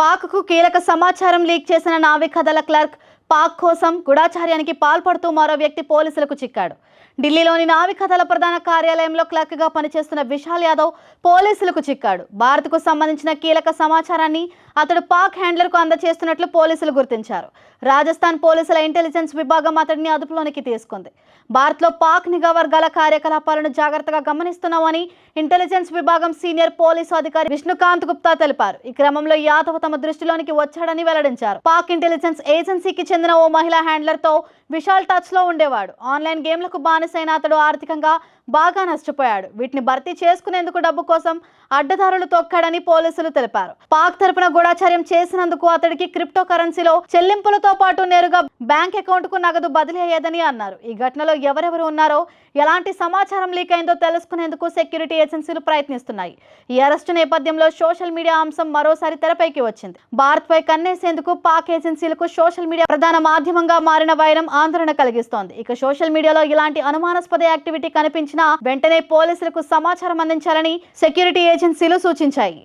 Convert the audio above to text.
పాక్కు కీలక సమాచారం లీక్ చేసిన నావికదళ క్లర్క్ పాక్ కోసం గుడాచార్యానికి పాల్పడుతూ మరో వ్యక్తి పోలీసులకు చిక్కాడు. ఢిల్లీలోని నావికదళ ప్రధాన కార్యాలయంలో క్లర్క్గా పనిచేస్తున్న విశాల్ యాదవ్ పోలీసులకు చిక్కాడు. భారత్కు సంబంధించిన కీలక సమాచారాన్ని అతడు పాక్ హ్యాండ్లర్కు అందజేస్తున్నట్లు పోలీసులు గుర్తించారు. రాజస్థాన్ పోలీసుల ఇంటెలిజెన్స్ విభాగం అతడిని అదుపులోనికి తీసుకుంది. భారత్లో పాక్ నిఘా వర్గాల కార్యకలాపాలను జాగ్రత్తగా గమనిస్తున్నామని ఇంటెలిజెన్స్ విభాగం సీనియర్ పోలీసు అధికారి విష్ణుకాంత్ గుప్తా తెలిపారు. ఈ క్రమంలో యాదవ్ తమ దృష్టిలోనికి వచ్చాడని వెల్లడించారు. పాక్ ఇంటెలిజెన్స్ ఏజెన్సీకి చెందిన ఓ మహిళా హ్యాండ్లర్తో విశాల్ టచ్లో ఉండేవాడు. ఆన్లైన్ గేమ్లకు బానిసైన అతడు ఆర్థికంగా బాగా నష్టపోయాడు. వీటిని భర్తీ చేసుకునేందుకు డబ్బు కోసం అడ్డదారులు తొక్కాడని పోలీసులు తెలిపారు. పాక్ తరపున గూఢాచార్యం చేసినందుకు అతడికి క్రిప్టో కరెన్సీలో చెల్లింపులతో పాటు నేరుగా బ్యాంక్ అకౌంట్కు నగదు బదిలీ అయ్యేదని అన్నారు. ఈ ఘటనలో ఎవరెవరు ఉన్నారో ఎలాంటి సమాచారం లీక్ అయిందో తెలుసుకునేందుకు సెక్యూరిటీ ఏజెన్సీలు ప్రయత్నిస్తున్నాయి. ఈ అరెస్టు నేపథ్యంలో సోషల్ మీడియా అంశం మరోసారి తెరపైకి వచ్చింది. భారత్ పై కన్నేసేందుకు పాక్ ఏజెన్సీలకు సోషల్ మీడియా ప్రధాన మాధ్యమంగా మారిన వైరం ఆందోళన కలిగిస్తోంది. ఇక సోషల్ మీడియాలో ఇలాంటి అనుమానాస్పద యాక్టివిటీ కనిపించినా వెంటనే పోలీసులకు సమాచారం అందించాలని సెక్యూరిటీ ఏజెన్సీలు సూచించాయి.